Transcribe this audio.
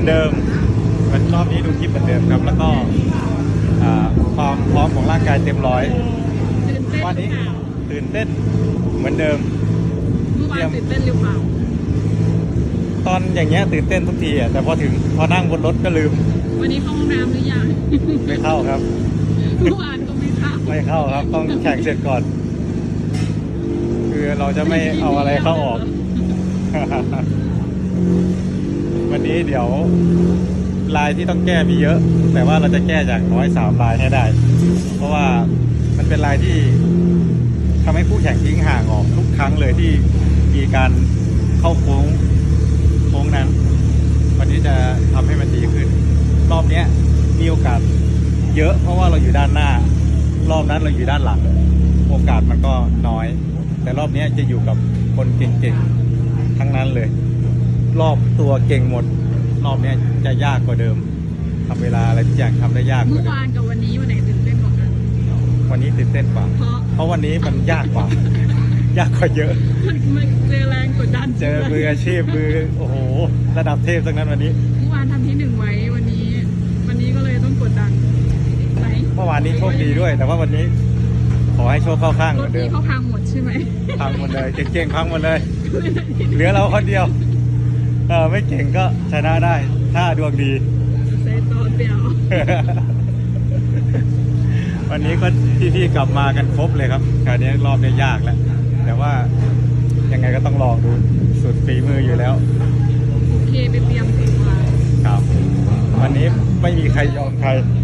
อนเดิมวันรอบนี้ดูคลิปเหมือนเดิมครับ แล้วก็อ่าความพร้อมของร่างกายเต็มร้อย ตื่นเต้นวันนี้หรือเปล่าตื่นเต้นเหมือนเดิมเมื่อวานตื่นเต้นหรือเปล่าตอนอย่างเงี้ยตื่นเต้นทุกทีอะแต่พอถึงพอนั่งบนรถก็ลืมวันนี้เข้าห้องน้ำหรือยัง ไม่เข้าครับ เมื่อวานก็ไม่เข้าไม่เข้าครับ ต้องแข่งเสร็จก่อน คือเราจะไม่เอาอะไรเข้าออก วันนี้เดี๋ยวลายที่ต้องแก้มีเยอะ แต่ว่าเราจะแก้จากน้อยสามลายให้ได้ เพราะว่ามันเป็นลายที่ทำให้ผู้แข่งทิ้งห่างออกทุกครั้งเลยที่มีการเข้าโค้งโค้งนั้น วันนี้จะทำให้มันดีขึ้น รอบเนี้ยมีโอกาสเยอะ เพราะว่าเราอยู่ด้านหน้า รอบนั้นเราอยู่ด้านหลัง โอกาสมันก็น้อย แต่รอบนี้จะอยู่กับคนเก่งๆทั้งนั้นเลย รอบตัวเก่งหมด รอบเนี้ยจะยากกว่าเดิมทำเวลาอะไรทุกอย่างทำได้ยากกเมื่ว่าอเดิมวานกับวันนี้วันไหนตื่นเต้นกว่ากัน วันนี้ตื่นเต้นกว่า เพราะเพราะวันนี้มันยากกว่า ยากกว่าเยอะ มันมันเจอแรงกดดันเจอมืออาชีพมือโอ้โห ระดับเทพทั้งนั้นวันนี้ เมื่อวานทำที่หนึ่งไว้วันนี้ วันนี้ก็เลยต้องกดดันไหมเมื่อวานนี้โชคดีด้วย แต่ว่าวันนี้ ขอให้โชคเข้าข้างเหรมืถอนเดินี้มเขาพังหมดใช่ไหมพังหมดเลย เก่งๆพังหมดเลย เหลือเราคนเดียว เออไม่เก่งก็ชนะได้ ถ้าดวงดี เซตตัวเดียววันนี้ก็พี่ๆกลับมากันครบเลยครับคราวนี้รอบนี้ยากแล้ว แต่ว่ายังไงก็ต้องลองดูสุดฝีมืออยู่แล้ว โอเคไปเตรียมถึงมาครับ วันนี้ไม่มีใครยอมใครเ